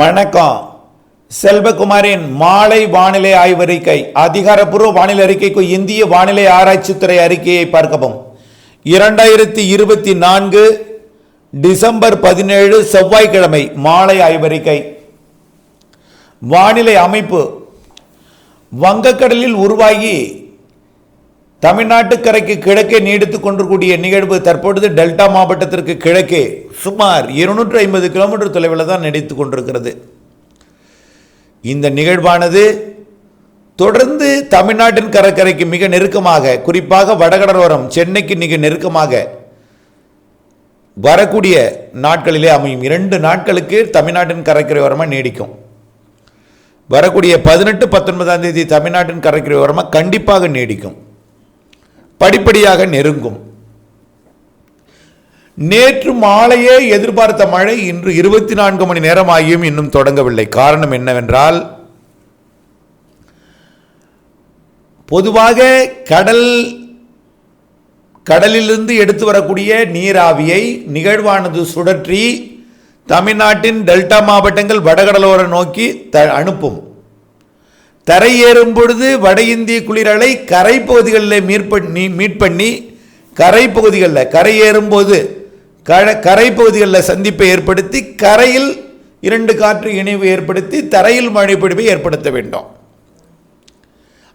வணக்கம். செல்வகுமாரின் மாலை வானிலை ஆய்வறிக்கை அதிகாரப்பூர்வ வானிலை அறிக்கைக்கு இந்திய வானிலை ஆராய்ச்சித்துறை அறிக்கையை பார்க்கவும். இரண்டாயிரத்தி இருபத்தி நான்கு டிசம்பர் பதினேழு செவ்வாய்க்கிழமை மாலை ஆய்வறிக்கை. வானிலை அமைப்பு. வங்கக்கடலில் உருவாகி தமிழ்நாட்டு கரைக்கு கிழக்கே நீடித்து கொண்டிருக்கூடிய நிகழ்வு தற்பொழுது டெல்டா மாவட்டத்திற்கு கிழக்கே சுமார் இருநூற்று ஐம்பது கிலோமீட்டர் தொலைவில் தான் நீடித்து கொண்டிருக்கிறது. இந்த நிகழ்வானது தொடர்ந்து தமிழ்நாட்டின் கடற்கரைக்கு மிக நெருக்கமாக குறிப்பாக வடகடலோரம் சென்னைக்கு மிக நெருக்கமாக வரக்கூடிய நாட்களிலே அமையும். இரண்டு நாட்களுக்கு தமிழ்நாட்டின் கடற்கரை ஓரமாக நீடிக்கும். வரக்கூடிய பதினெட்டு பத்தொன்பதாம் தேதி தமிழ்நாட்டின் கடற்கரை ஓரமாக கண்டிப்பாக நீடிக்கும். படிப்படியாக நெருங்கும். நேற்று மாலையே எதிர்பார்த்த மழை இன்று இருபத்தி நான்கு மணி நேரம் ஆகியும் இன்னும் தொடங்கவில்லை. காரணம் என்னவென்றால் பொதுவாக கடல் கடலிலிருந்து எடுத்து வரக்கூடிய நீராவியை நிகழ்வானது சுழற்றி தமிழ்நாட்டின் டெல்டா மாவட்டங்கள் வடகடலோரம் நோக்கி த அனுப்பும். தரையேறும் பொழுது வட இந்திய குளிரலை கரை பகுதிகளில் மீட் பண்ணி மீட் பண்ணி கரை பகுதிகளில் கரையேறும் போது கர கரை பகுதிகளில் சந்திப்பை ஏற்படுத்தி கரையில் இரண்டு காற்று இணைவு ஏற்படுத்தி தரையில் மழை பொழிவை ஏற்படுத்த வேண்டும்.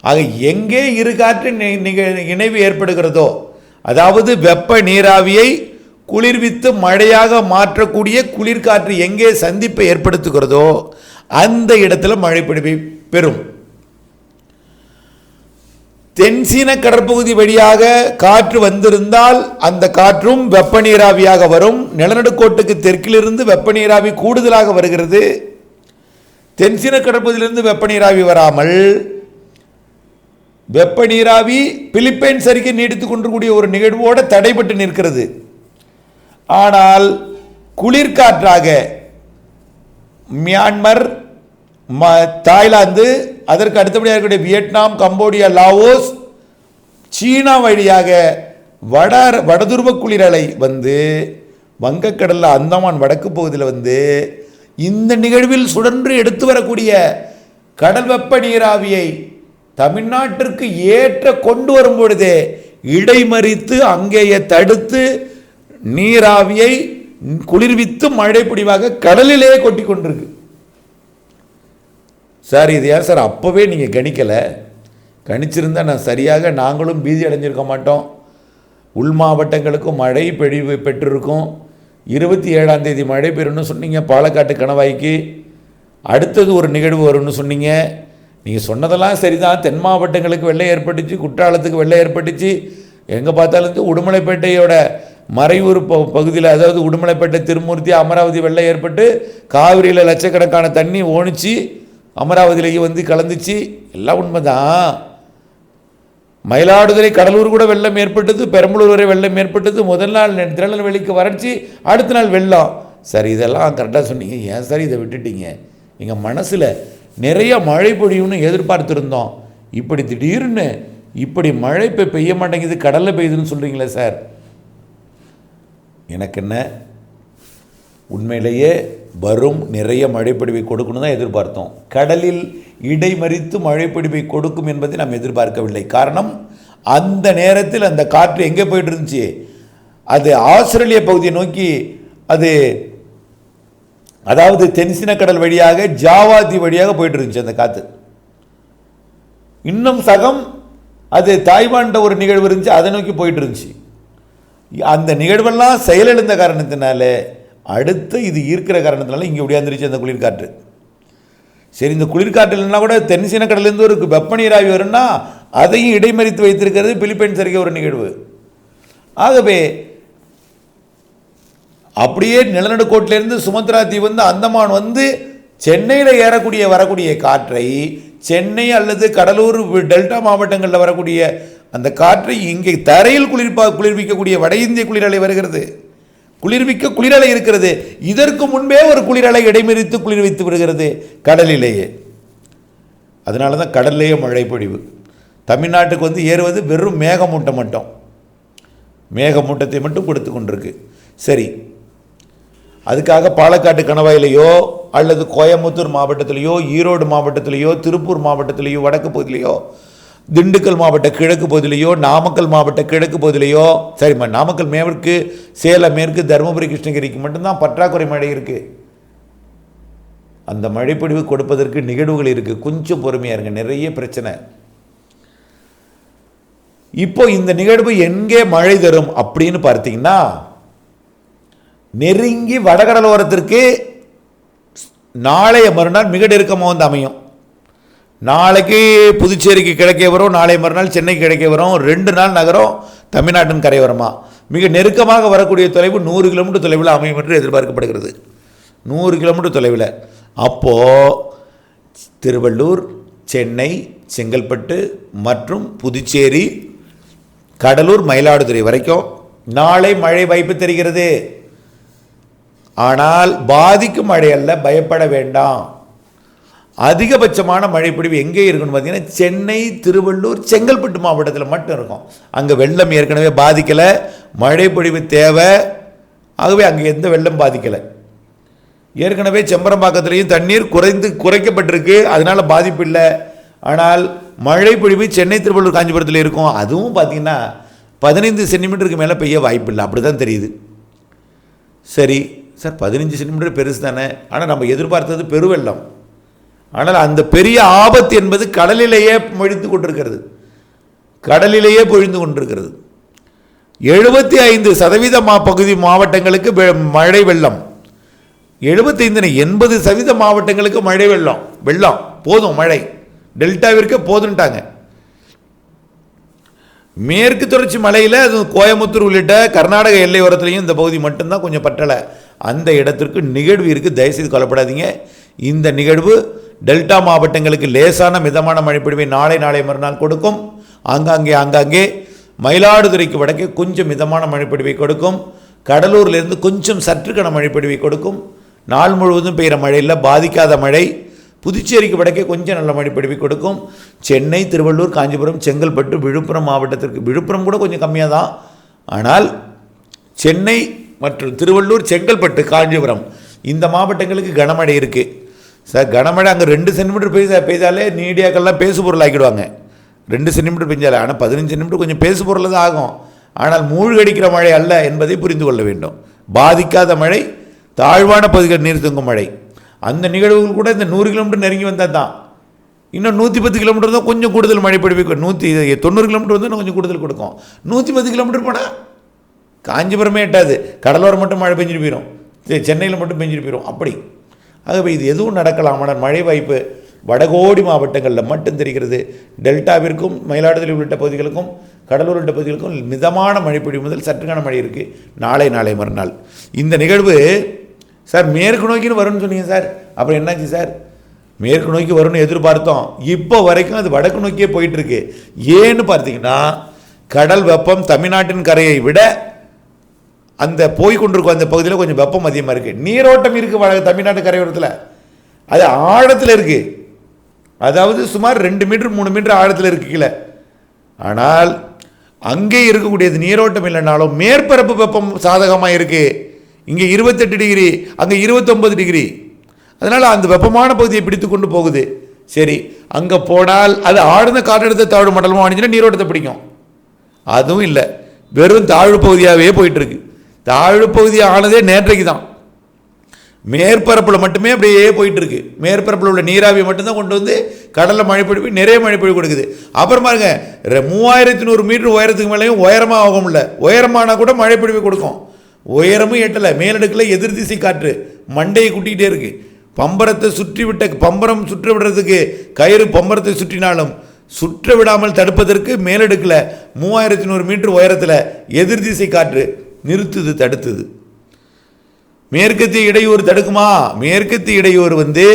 ஆக எங்கே இரு காற்று நிக- இணைவு ஏற்படுகிறதோ அதாவது வெப்ப நீராவியை குளிர்வித்து மழையாக மாற்றக்கூடிய குளிர்காற்று எங்கே சந்திப்பை ஏற்படுத்துகிறதோ அந்த இடத்துல மழை பெறும். தென்சீன கடற்பகுதி வழியாக காற்று வந்திருந்தால் அந்த காற்றும் வெப்ப நீராவியாக வரும். நிலநடுக்கோட்டுக்கு தெற்கிலிருந்து வெப்ப நீராவி கூடுதலாக வருகிறது. தென்சீன கடற்பகுதியிலிருந்து வெப்ப நீராவி வராமல் வெப்ப நீராவி பிலிப்பைன்ஸ் அருகே நீடித்துக் கொண்டிருக்கூடிய ஒரு நிகழ்வோடு தடைபட்டு நிற்கிறது. ஆனால் குளிர்காற்றாக மியான்மர் ம தாய்லாந்து அதற்கு அடுத்தபடியாக இருக்கக்கூடிய வியட்நாம் கம்போடியா லாவோஸ் சீனா வழியாக வட வடதுருவ குளிரலை வந்து வங்கக்கடலில் அந்தமான் வடக்கு பகுதியில் வந்து இந்த நிகழ்வில் சுழன்று எடுத்து வரக்கூடிய கடல் வெப்ப நீராவியை தமிழ்நாட்டிற்கு ஏற்ற கொண்டு வரும் பொழுதே இடைமறித்து அங்கேயே தடுத்து நீராவியை குளிர்வித்து மழை பிடிவாக கடலிலேயே கொட்டி கொண்டிருக்கு. சார் இது ஏன் சார்? அப்போவே நீங்கள் கணிக்கலை. கணிச்சிருந்தா நான் சரியாக நாங்களும் பீதி அடைஞ்சிருக்க மாட்டோம். உள் மாவட்டங்களுக்கும் மழை பெழிவு பெற்றிருக்கும். இருபத்தி ஏழாம் தேதி மழை பெறும்னு சொன்னீங்க பாலக்காட்டு கணவாய்க்கு. அடுத்தது ஒரு நிகழ்வு வரும்னு சொன்னீங்க. நீங்கள் சொன்னதெல்லாம் சரிதான். தென் மாவட்டங்களுக்கு வெள்ளை ஏற்பட்டுச்சு குற்றாலத்துக்கு வெள்ளை ஏற்பட்டுச்சு. எங்கே பார்த்தாலும் உடுமலைப்பேட்டையோட மறைவூர் ப பகுதியில் அதாவது உடுமலைப்பேட்டை திருமூர்த்தி அமராவதி வெள்ளை ஏற்பட்டு காவிரியில் லட்சக்கணக்கான தண்ணி ஓணிச்சு. அமராவதியிலேயே வந்து கலந்துச்சு. எல்லாம் உண்மைதான். மயிலாடுதுறை கடலூர் கூட வெள்ளம் ஏற்பட்டது. பெரம்பலூர் வரை வெள்ளம் ஏற்பட்டது. முதல் நாள் திருநெல்வேலிக்கு வறட்சி. அடுத்த நாள் வெள்ளம். சரி இதெல்லாம் கரெக்டாக சொன்னீங்க. ஏன் சார் இதை விட்டுட்டீங்க? எங்கள் மனசில் நிறைய மழை பொழியும்னு எதிர்பார்த்துருந்தோம். இப்படி திடீர்னு இப்படி மழை இப்போ பெய்ய மாட்டேங்குது கடலில் பெய்யுதுன்னு சொல்கிறீங்களே சார். எனக்கு என்ன? உண்மையிலேயே வரும் நிறைய மழைப்பிடிவை கொடுக்கணும் தான் எதிர்பார்த்தோம். கடலில் இடைமறித்து மழைப்பிடிவை கொடுக்கும் என்பதை நாம் எதிர்பார்க்கவில்லை. காரணம் அந்த நேரத்தில் அந்த காற்று எங்கே போயிட்டு இருந்துச்சு அது ஆஸ்திரேலிய பகுதியை நோக்கி அது அதாவது தென்சின கடல் வழியாக ஜாவாதி வழியாக போயிட்டு இருந்துச்சு அந்த காற்று. இன்னும் சகம் அது தாய்வான்ட ஒரு நிகழ்வு இருந்துச்சு அதை நோக்கி போயிட்டு இருந்துச்சு அந்த நிகழ்வெல்லாம் செயலிழந்த காரணத்தினால அடுத்து இது ஈர்க்கிற காரணத்தினால இங்கே ஒடியாந்துருச்சு அந்த குளிர்காற்று. சரி இந்த குளிர்காற்று இல்லைன்னா கூட தென்சீன கடலேருந்து ஒரு வெப்ப நீராவி வரும்னா அதையும் இடைமறித்து வைத்திருக்கிறது பிலிப்பைன்ஸ் அருகே ஒரு நிகழ்வு. ஆகவே அப்படியே நிலநடுக்கோட்டிலேருந்து சுமத்ரா தீவு வந்து அந்தமான் வந்து சென்னையில் ஏறக்கூடிய வரக்கூடிய காற்றை சென்னை அல்லது கடலூர் டெல்டா மாவட்டங்களில் வரக்கூடிய அந்த காற்றை இங்கே தரையில் குளிர்ப்பா குளிர்விக்கக்கூடிய வட இந்திய குளிரலை வருகிறது. குளிர்விக்க குளிரலை இருக்கிறது. இதற்கு முன்பே ஒரு குளிரலை இடைமறித்து குளிர்வித்து விடுகிறது கடலிலேயே. அதனால தான் கடல்லையே மழை பொழிவு. தமிழ்நாட்டுக்கு வந்து ஏறுவது வெறும் மேகமூட்டம் மட்டும். மேகமூட்டத்தை மட்டும் கொடுத்து கொண்டிருக்கு. சரி. அதுக்காக பாலக்காட்டு கணவாயிலையோ அல்லது கோயம்புத்தூர் மாவட்டத்திலேயோ ஈரோடு மாவட்டத்திலேயோ திருப்பூர் மாவட்டத்திலேயோ வடக்கு பகுதியிலையோ திண்டுக்கல் மாவட்ட கிழக்கு பகுதியிலையோ நாமக்கல் மாவட்ட கிழக்கு பகுதியிலையோ சரிம்மா நாமக்கல் மேற்கு சேலம் மேற்கு தருமபுரி கிருஷ்ணகிரிக்கு மட்டும்தான் பற்றாக்குறை மழை இருக்குது அந்த மழைப்பொழிவு கொடுப்பதற்கு நிகழ்வுகள் இருக்குது கொஞ்சம் பொறுமையாக இருங்க நிறைய பிரச்சனை. இப்போ இந்த நிகழ்வு எங்கே மழை தரும் அப்படின்னு பார்த்தீங்கன்னா நெருங்கி வடகடலோரத்திற்கு நாளைய மறுநாள் மிக நெருக்கமாக வந்து அமையும். நாளைக்கு புதுச்சேரிக்கு கிழக்கே வரும் நாளை மறுநாள் சென்னைக்கு கிழக்கே வரும் ரெண்டு நாள் நகரம் தமிழ்நாட்டின் கரையோரமா மிக நெருக்கமாக வரக்கூடிய தொலைவு நூறு கிலோமீட்டர் தொலைவில் அமையும் என்று எதிர்பார்க்கப்படுகிறது. நூறு கிலோமீட்டர் தொலைவில். அப்போது திருவள்ளூர் சென்னை செங்கல்பட்டு மற்றும் புதுச்சேரி கடலூர் மயிலாடுதுறை வரைக்கும் நாளை மழை வாய்ப்பு தெரிகிறது. ஆனால் பாதிக்கும் மழை அல்ல பயப்பட வேண்டாம். அதிகபட்சமான மழைப்பொழிவு எங்கே இருக்குன்னு பார்த்தீங்கன்னா சென்னை திருவள்ளூர் செங்கல்பட்டு மாவட்டத்தில் மட்டும் இருக்கும். அங்கே வெள்ளம் ஏற்கனவே பாதிக்கலை மழைப்பொழிவு தேவை. ஆகவே அங்கே எந்த வெள்ளம் பாதிக்கலை. ஏற்கனவே செம்பரம்பாக்கத்துலேயும் தண்ணீர் குறைந்து குறைக்கப்பட்டிருக்கு. அதனால் பாதிப்பு இல்லை. ஆனால் மழைப்பொழிவு சென்னை திருவள்ளூர் காஞ்சிபுரத்தில் இருக்கும். அதுவும் பார்த்தீங்கன்னா பதினைந்து சென்டிமீட்டருக்கு மேலே பெய்ய வாய்ப்பு இல்லை. அப்படி தான் தெரியுது. சரி சார் பதினஞ்சு சென்டிமீட்டர் பெருசு தானே. ஆனால் நம்ம எதிர்பார்த்தது பெருவெள்ளம். ஆனால் அந்த பெரிய ஆபத்து என்பது கடலிலேயே மொழிந்து கொண்டிருக்கிறது. கடலிலேயே பொழிந்து கொண்டிருக்கிறது. எழுபத்தி ஐந்து சதவீத மா பகுதி மாவட்டங்களுக்கு மழை வெள்ளம். எழுபத்தைந்து எண்பது சதவீத மாவட்டங்களுக்கு மழை வெள்ளம். வெள்ளம். போதும் மழை. டெல்டாவிற்கு போதுன்ட்டாங்க. மேற்கு தொடர்ச்சி மலையில் அது கோயம்புத்தூர் உள்ளிட்ட கர்நாடக எல்லையோரத்துலையும் இந்த பகுதி மட்டும்தான் கொஞ்சம் பற்றலை. அந்த இடத்திற்கு நிகழ்வு இருக்குது தயவுசெய்து கொல்லப்படாதீங்க இந்த நிகழ்வு டெல்டா மாவட்டங்களுக்கு லேசான மிதமான மழைப்பொழிவை நாளை நாளை மறுநாள் கொடுக்கும். ஆங்காங்கே ஆங்காங்கே மயிலாடுதுறைக்கு வடக்கே கொஞ்சம் மிதமான மழைப்பொழிவை கொடுக்கும். கடலூர்லேருந்து கொஞ்சம் சற்று கன மழைப்பொழிவை கொடுக்கும். நாள் முழுவதும் பெய்கிற மழையில் பாதிக்காத மழை. புதுச்சேரிக்கு வடக்கே கொஞ்சம் நல்ல மழைப்பொழிவை கொடுக்கும். சென்னை திருவள்ளூர் காஞ்சிபுரம் செங்கல்பட்டு விழுப்புரம் மாவட்டத்திற்கு விழுப்புரம் கூட கொஞ்சம் கம்மியாக தான். ஆனால் சென்னை மற்றும் திருவள்ளூர் செங்கல்பட்டு காஞ்சிபுரம் இந்த மாவட்டங்களுக்கு கனமழை இருக்குது சார் கனமழை அங்கே ரெண்டு சென்டிமீட்டர் பெய்த பெய்தாலே நீடியாக்கள்லாம் பேசு பொருள் ஆக்கிடுவாங்க. ரெண்டு சென்டிமீட்டர் பெஞ்சாலே ஆனால் பதினஞ்சு சென்டிமீட்டர் கொஞ்சம் பேசு பொருள் தான் ஆகும். ஆனால் மூழ்கடிக்கிற மழை அல்ல என்பதை புரிந்து கொள்ள வேண்டும். பாதிக்காத மழை தாழ்வான பகுதிகள் நீர் தங்கும் மழை. அந்த நிகழ்வுகள் கூட இந்த நூறு கிலோமீட்டர் நெருங்கி வந்தால் தான். இன்னும் நூற்றி பத்து கிலோமீட்டர் தான் கொஞ்சம் கூடுதல் மழை பொழிவு நூற்றி தொண்ணூறு கிலோமீட்டர் வந்து கொஞ்சம் கூடுதல் கொடுக்கும். நூற்றி பத்து கிலோமீட்டர் போனால் காஞ்சிபுரமே எட்டாது. கடலோரம் மட்டும் மழை பெஞ்சிட்டு போயிடும் சென்னையில் மட்டும் பெஞ்சிட்டு போயிடும் அப்படி. ஆகவே இது எதுவும் நடக்கலாம். ஆனால் மழை வாய்ப்பு வடகோடி மாவட்டங்களில் மட்டும் தெரிகிறது. டெல்டாவிற்கும் மயிலாடுதுறை உள்ளிட்ட பகுதிகளுக்கும் கடலூர் உள்ளிட்ட பகுதிகளுக்கும் மிதமான மழைப்பொழிவு முதல் சற்றுக்கான மழை இருக்குது நாளை நாளை மறுநாள். இந்த நிகழ்வு சார் மேற்கு நோக்கின்னு வரும்னு சொன்னீங்க சார். அப்புறம் என்னாச்சு சார்? மேற்கு நோக்கி வரும்னு எதிர்பார்த்தோம். இப்போ வரைக்கும் அது வடக்கு நோக்கியே போயிட்டுருக்கு ஏன்னு பார்த்தீங்கன்னா கடல் வெப்பம் தமிழ்நாட்டின் கரையை விட அந்த போய் கொண்டிருக்கும் அந்த பகுதியில் கொஞ்சம் வெப்பம் அதிகமாக இருக்குது நீரோட்டம் இருக்குது வட தமிழ்நாட்டு கரையோரத்தில். அது ஆழத்தில் இருக்குது அதாவது சுமார் ரெண்டு மீட்டர் மூணு மீட்டர் ஆழத்தில் இருக்கு கீழே. ஆனால் அங்கே இருக்கக்கூடியது நீரோட்டம் இல்லைனாலும் மேற்பரப்பு வெப்பம் சாதகமாக இருக்குது இங்கே இருபத்தெட்டு டிகிரி அங்கே இருபத்தொம்பது டிகிரி. அதனால் அந்த வெப்பமான பகுதியை பிடித்து கொண்டு போகுது. சரி அங்கே போனால் அது ஆழ்ந்த காற்றழுத்த தாழ்வு மண்டலமாக அணிஞ்சுன்னா நீரோட்டத்தை பிடிக்கும். அதுவும் இல்லை வெறும் தாழ்வு பகுதியாகவே போயிட்டுருக்கு தாழ்வு பகுதி ஆனதே நேற்றைக்கு தான் மேற்பரப்பில் மட்டுமே அப்படியே போயிட்டுருக்கு. மேற்பரப்பில் உள்ள நீராவி மட்டும்தான் கொண்டு வந்து கடலில் மழைப்பொழிவு நிறைய மழைப்பொழிவு கொடுக்குது. அப்புறம் பாருங்க மூவாயிரத்தி நூறு மீட்டர் உயரத்துக்கு மேலேயும் உயரமாக ஆகும்ல உயரமானால் உயரமானா கூட மழைப்பொழிவு கொடுக்கும். உயரமும் எட்டலை மேலடுக்கில் எதிர் திசை காற்று மண்டையை கூட்டிகிட்டே இருக்குது பம்பரத்தை சுற்றி விட்ட பம்பரம் சுற்ற விடுறதுக்கு கயிறு பம்பரத்தை சுற்றினாலும் சுற்ற விடாமல் தடுப்பதற்கு மேலடுக்கில் மூவாயிரத்தி நூறு மீட்டர் உயரத்தில் எதிர் திசை காற்று நிறுத்துது தடுத்துது. மேற்கத்திய இடையூறு தடுக்குமா? மேற்கத்திய இடையூறு வந்து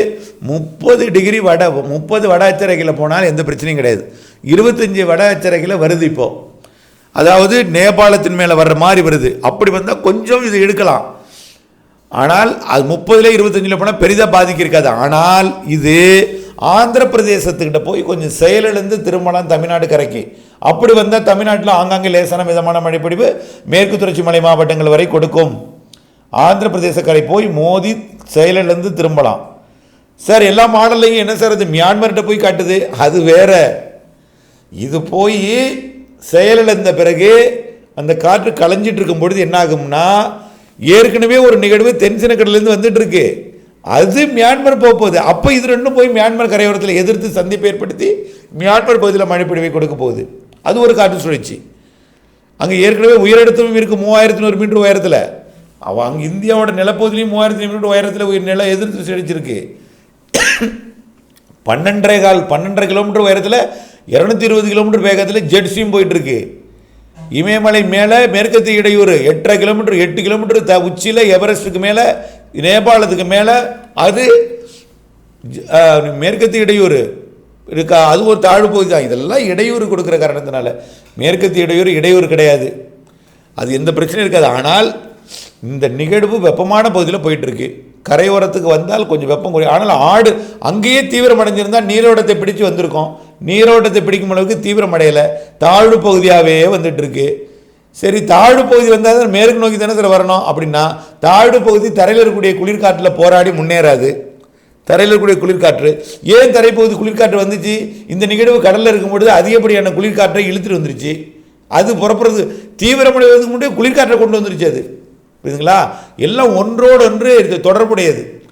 முப்பது டிகிரி வட முப்பது வட அச்சரகையில் போனால் எந்த பிரச்சனையும் கிடையாது. இருபத்தஞ்சி வட அச்சரகையில் வருது இப்போ. அதாவது நேபாளத்தின் மேலே வர்ற மாதிரி வருது. அப்படி வந்தால் கொஞ்சம் இது எடுக்கலாம். ஆனால் அது முப்பதுல இருபத்தஞ்சில் போனால் பெரிதாக பாதிக்க இருக்காது. ஆனால் இது ஆந்திர பிரதேசத்துக்கிட்ட போய் கொஞ்சம் செயலிழந்து திரும்பலாம் தமிழ்நாடு கரைக்கு. அப்படி வந்தால் தமிழ்நாட்டில் ஆங்காங்கே லேசான மிதமான மழைப்பிடிவு மேற்கு தொடர்ச்சி மலை மாவட்டங்கள் வரை கொடுக்கும். ஆந்திர கரை போய் மோதி செயலிழந்து திரும்பலாம். சார் எல்லா மாடல்லையும் என்ன சார் அது? மியான்மர்கிட்ட போய் காட்டுது. அது வேற. இது போய் செயலிழந்த பிறகு அந்த காற்று களைஞ்சிட்டு இருக்கும் பொழுது என்ன ஆகும்னா ஏற்கனவே ஒரு நிகழ்வு தென்சினக்கடலேருந்து வந்துட்டு இருக்கு. அது மியான்மர் போக போகுது அப்போ இது ரெண்டும் போய் மியான்மர் கரையோரத்தில் எதிர்த்து சந்திப்பு ஏற்படுத்தி மியான்மர் பகுதியில் மழைப்பிடிவை கொடுக்க போகுது. அது ஒரு காற்று சுழற்சி. அங்கே ஏற்கனவே உயரழுத்தமும் இருக்குது மூவாயிரத்தி நூறு மீட்டர் உயரத்தில். அவன் அங்கே இந்தியாவோட நிலப்பகுதியிலையும் மூவாயிரத்தி மீட்டர் உயரத்தில் உயிர் நில எதிர்த்து செழிச்சிருக்கு பன்னெண்டரை கால் பன்னெண்டரை கிலோமீட்டர் உயரத்தில் இரநூத்தி இருபது கிலோமீட்டர் வேகத்தில் ஜெட்ஸியும் போயிட்டுருக்கு. இமயமலை மேலே மேற்கத்திய இடையூறு எட்டரை கிலோமீட்டர் எட்டு கிலோமீட்டர் த உச்சியில் எவரெஸ்ட்டுக்கு மேலே நேபாளத்துக்கு மேலே அது ஜ- மேற்கத்திய இடையூறு இருக்கா? அது ஒரு தாழ்வு பகுதி தான். இதெல்லாம் இடையூறு கொடுக்குற காரணத்தினால மேற்கத்திய இடையூறு இடையூறு கிடையாது. அது எந்த பிரச்சனையும் இருக்காது. ஆனால் இந்த நிகழ்வு வெப்பமான பகுதியில் போயிட்டுருக்கு. கரையோரத்துக்கு வந்தால் கொஞ்சம் வெப்பம் குறையும். ஆனால் ஆடு அங்கேயே தீவிரம் அடைஞ்சிருந்தால் நீரோட்டத்தை பிடிச்சு வந்திருக்கோம். நீரோட்டத்தை பிடிக்கும் அளவுக்கு தீவிரம் அடையலை தாழ்வு பகுதியாகவே வந்துட்டுருக்கு. இருக்கு சரி தாழ்வு பகுதி வந்தால் தான் மேற்கு நோக்கி தானே சார் வரணும்? அப்படின்னா தாழ்வு பகுதி தரையில் இருக்கக்கூடிய குளிர்காற்றில் போராடி முன்னேறாது. தரையில் இருக்கக்கூடிய குளிர்காற்று. ஏன் தரைப்பகுதி குளிர்காற்று வந்துச்சு? இந்த நிகழ்வு கடலில் இருக்கும்பொழுது அதிகப்படியான குளிர்காற்றை இழுத்துட்டு வந்துருச்சு. அது புறப்படுறது தீவிரமடைவதற்கு முன்னாடி குளிர்காற்றை கொண்டு வந்துருச்சு அது. புரியுதுங்களா? எல்லாம் ஒன்றோடு ஒன்று இது தொடர்புடையது.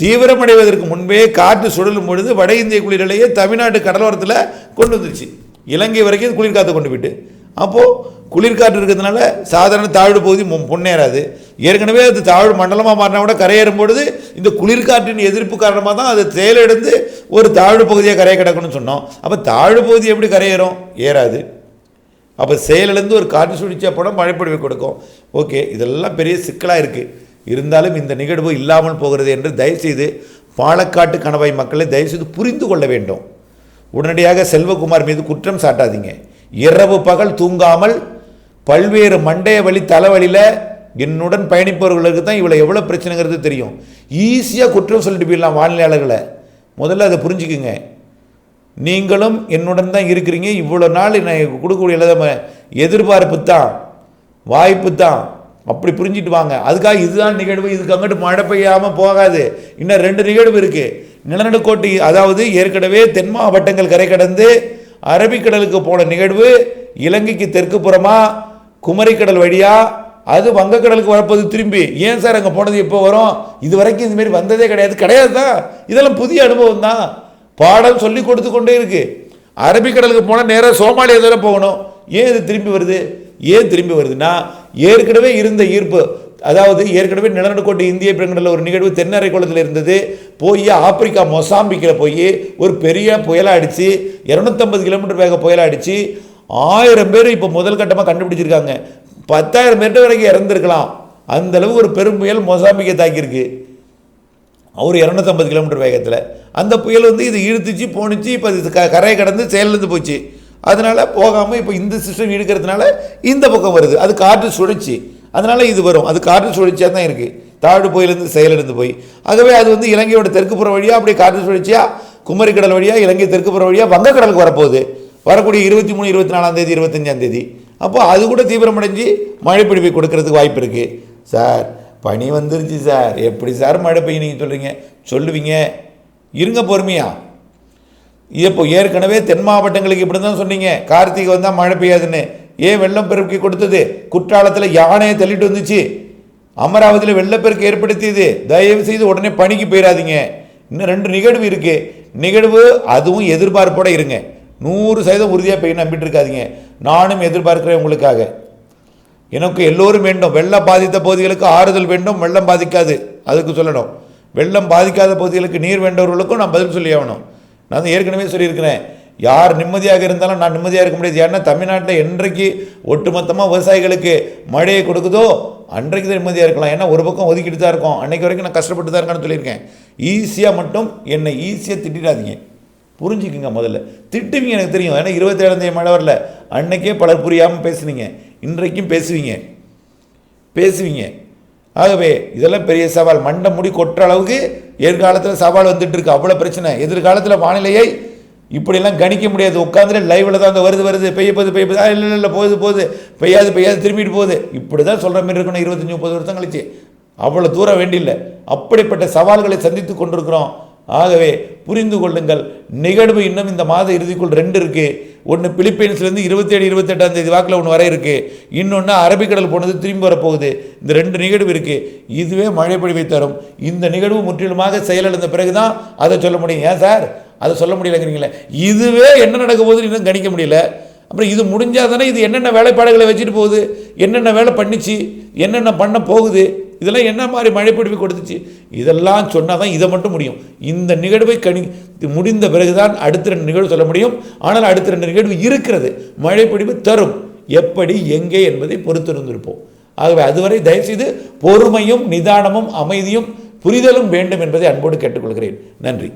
தீவிரமடைவதற்கு முன்பே காற்று சுழலும் பொழுது வட இந்திய குளிரலையே தமிழ்நாட்டு கடலோரத்தில் கொண்டு வந்துருச்சு. இலங்கை வரைக்கும் குளிர்காற்றை கொண்டு போயிட்டு. அப்போது குளிர்காற்று இருக்கிறதுனால சாதாரண தாழ்வு பகுதி முன்னேறாது. ஏற்கனவே அது தாழ்வு மண்டலமாக மாறினா கூட கரையேறும் பொழுது இந்த குளிர்காற்றின் எதிர்ப்பு காரணமாக தான் அது செயலிழந்து ஒரு தாழ்வு பகுதியாக கரையை கிடக்குன்னு சொன்னோம். அப்போ தாழ்வு பகுதி எப்படி கரையேறும்? ஏறாது. அப்போ செயலிலேருந்து ஒரு காற்று சுழிச்சா படம் மழைப்பொழிவை கொடுக்கும். ஓகே இதெல்லாம் பெரிய சிக்கலாக இருக்குது இருந்தாலும் இந்த நிகழ்வு இல்லாமல் போகிறது என்று தயவுசெய்து பாலக்காட்டு கணவாய் மக்களை தயவுசெய்து புரிந்து கொள்ள வேண்டும். உடனடியாக செல்வகுமார் மீது குற்றம் சாட்டாதீங்க. இரவு பகல் தூங்காமல் பல்வேறு மண்டைய வழி தலைவலியில் என்னுடன் பயணிப்பவர்களுக்கு தான் இவ்வளோ எவ்வளோ பிரச்சனைங்கிறது தெரியும். ஈஸியாக குற்றம் சொல்லிட்டு போயிடலாம் வானிலையாளர்களை. முதல்ல அதை புரிஞ்சுக்குங்க. நீங்களும் என்னுடன் தான் இருக்கிறீங்க. இவ்வளோ நாள் நான் கொடுக்கக்கூடிய இல்லாத எதிர்பார்ப்பு தான் வாய்ப்பு தான். அப்படி புரிஞ்சிட்டு வாங்க. அதுக்காக இதுதான் நிகழ்வு. இதுக்கு அங்கிட்டு மழை பெய்யாமல் போகாது. இன்னும் ரெண்டு நிகழ்வு இருக்குது நிலநடுக்கோட்டு அதாவது ஏற்கனவே தென் மாவட்டங்கள் கரை கடந்து அரபிக்கடலுக்கு போன நிகழ்வு இலங்கைக்கு தெற்கு புறமா குமரிக்கடல் வழியா அது வங்கக்கடலுக்கு வரப்போது திரும்பி. ஏன் சார் அங்கே போனது எப்போ வரும்? இது வரைக்கும் இதுமாரி வந்ததே கிடையாது. கிடையாது தான். இதெல்லாம் புதிய அனுபவம் தான். பாடம் சொல்லி கொடுத்து கொண்டே இருக்கு. அரபிக்கடலுக்கு போனால் நேராக சோமாலியா தானே போகணும். ஏன் இது திரும்பி வருது? ஏன் திரும்பி வருதுன்னா ஏற்கனவே இருந்த ஈர்ப்பு அதாவது ஏற்கனவே நிலநடுக்கோட்டு இந்திய பெருங்கடலில் ஒரு நிகழ்வு தென்னரை குளத்தில் இருந்தது. போய் ஆப்பிரிக்கா மொசாம்பிக்கில் போய் ஒரு பெரிய புயலாக அடித்து இரநூத்தம்பது கிலோமீட்டர் வேக புயலாக அடித்து ஆயிரம் பேர் இப்போ முதல் கட்டமாக கண்டுபிடிச்சிருக்காங்க. பத்தாயிரம் பேர் வரைக்கும் இறந்துருக்கலாம். அந்தளவு ஒரு பெரும் புயல் மொசாம்பிக்கை தாக்கியிருக்கு. அவர் இரநூத்தம்பது கிலோமீட்டர் வேகத்தில். அந்த புயல் வந்து இது இழுத்துச்சு போணுச்சு இப்போ இது க கரையை கடந்து செயலிழந்து போச்சு. அதனால் போகாமல் இப்போ இந்த சிஸ்டம் இழுக்கிறதுனால இந்த பக்கம் வருது. அது காற்று சுழற்சி. அதனால் இது வரும். அது காற்று சுழற்சியாக தான் இருக்குது தாழ்வு புயலேருந்து செயலிருந்து போய். ஆகவே அது வந்து இலங்கையோட தெற்குப்புற வழியாக அப்படியே காற்று சுழற்சியாக குமரிக்கடல் வழியாக இலங்கை தெற்குப்புற வழியாக வங்கக்கடலுக்கு வரப்போகுது. வரக்கூடிய இருபத்தி மூணு இருபத்தி நாலாம் தேதி இருபத்தஞ்சாம் தேதி. அப்போ அது கூட தீவிரமடைஞ்சு மழை பிடிப்பை கொடுக்கறதுக்கு வாய்ப்பு இருக்குது சார் பனி வந்துருச்சு சார். எப்படி சார் மழை பெய்யும் நீங்கள் சொல்கிறீங்க சொல்லுவீங்க. இருங்க பொறுமையா. இப்போ ஏற்கனவே தென் மாவட்டங்களுக்கு இப்படி தான் சொன்னீங்க. கார்த்திகை வந்தால் மழை பெய்யாதுன்னு. ஏன் வெள்ளம் பெருக்கி கொடுத்தது? குற்றாலத்தில் யானையை தள்ளிட்டு வந்துச்சு. அமராவதியில் வெள்ளப்பெருக்கு ஏற்படுத்தியது. தயவு செய்து உடனே பணிக்கு போயிடாதீங்க இன்னும் ரெண்டு நிகழ்வு இருக்குது நிகழ்வு அதுவும் எதிர்பார்ப்போட இருங்க. நூறு சதவீதம் உறுதியாக போய் நம்பிட்டு இருக்காதீங்க. நானும் எதிர்பார்க்குறேன் உங்களுக்காக. எனக்கு எல்லோரும் வேண்டும். வெள்ளம் பாதித்த பகுதிகளுக்கு ஆறுதல் வேண்டும். வெள்ளம் பாதிக்காது. அதுக்கு சொல்லணும். வெள்ளம் பாதிக்காத பகுதிகளுக்கு நீர் வேண்டவர்களுக்கும் நான் பதில் சொல்லி ஆகணும். நான் ஏற்கனவே சொல்லியிருக்கிறேன். யார் நிம்மதியாக இருந்தாலும் நான் நிம்மதியாக இருக்க முடியாது. ஏன்னா தமிழ்நாட்டில் என்றைக்கு ஒட்டுமொத்தமாக விவசாயிகளுக்கு மழையை கொடுக்குதோ அன்றைக்கு தான் நிம்மதியாக இருக்கலாம். ஏன்னா ஒரு பக்கம் ஒதுக்கிட்டு தான் இருக்கோம். அன்றைக்கு வரைக்கும் நான் கஷ்டப்பட்டு தான் இருக்கேன்னு சொல்லியிருக்கேன். ஈஸியாக மட்டும் என்னை ஈஸியாக திட்டிடாதீங்க. புரிஞ்சுக்குங்க முதல்ல. திட்டுவீங்க எனக்கு தெரியும். ஏன்னா இருபத்தேழாம் தேதி மழை வரல. அன்னைக்கே பலர் புரியாமல் பேசுனீங்க. இன்றைக்கும் பேசுவீங்க. பேசுவீங்க. ஆகவே இதெல்லாம் பெரிய சவால். மண்டை முடி கொட்டுற அளவுக்கு எதிர்காலத்தில் சவால் வந்துட்டு இருக்கு. அவ்வளோ பிரச்சனை. எதிர்காலத்தில் வானிலையை இப்படியெல்லாம் கணிக்க முடியாது. உட்காந்துட்டு லைவில் தான் அந்த வருது வருது பெய்ய போகுது பெய்ய போகுது. இல்லை இல்லை போகுது போகுது. பெய்யாது பெய்யாது திரும்பிட்டு போகுது. இப்படி தான் சொல்கிற மாதிரி இருக்கணும். இருபத்தஞ்சி முப்பது வருஷம் கழிச்சு. அவ்வளோ தூரம் வேண்டியில்லை. அப்படிப்பட்ட சவால்களை சந்தித்து கொண்டிருக்கிறோம். ஆகவே புரிந்து கொள்ளுங்கள். நிகழ்வு இன்னும் இந்த மாத இறுதிக்குள் ரெண்டு இருக்குது ஒன்று பிலிப்பைன்ஸ்லேருந்து இருபத்தேழு இருபத்தெட்டாம் தேதி வாக்கில் ஒன்று வர இருக்குது இன்னொன்று அரபிக்கடல் போனது திரும்பி வரப்போகுது. இந்த ரெண்டு நிகழ்வு இருக்குது இதுவே மழை பொழிவை தரும். இந்த நிகழ்வு முற்றிலுமாக செயலிழந்த பிறகு தான் அதை சொல்ல முடியும். ஏன் சார்? அதை சொல்ல முடியலங்கிறீங்களே. இதுவே என்ன நடக்க போகுதுன்னு இன்னும் கணிக்க முடியல. அப்புறம் இது முடிஞ்சால் தானே இது என்னென்ன வேலைப்பாடுகளை வச்சுட்டு போகுது? என்னென்ன வேலை பண்ணிச்சு? என்னென்ன பண்ண போகுது? இதெல்லாம் என்ன மாதிரி மழைப்பிடிப்பு கொடுத்துச்சு? இதெல்லாம் சொன்னால் தான் இதை மட்டும் முடியும். இந்த நிகழ்வை கணி முடிந்த பிறகுதான் அடுத்த ரெண்டு நிகழ்வு சொல்ல முடியும். ஆனால் அடுத்த ரெண்டு நிகழ்வு இருக்கிறது. மழைப்பிடிப்பு தரும். எப்படி எங்கே என்பதை பொறுத்திருந்திருப்போம். ஆகவே அதுவரை தயவுசெய்து பொறுமையும் நிதானமும் அமைதியும் புரிதலும் வேண்டும் என்பதை அன்போடு கேட்டுக்கொள்கிறேன். நன்றி.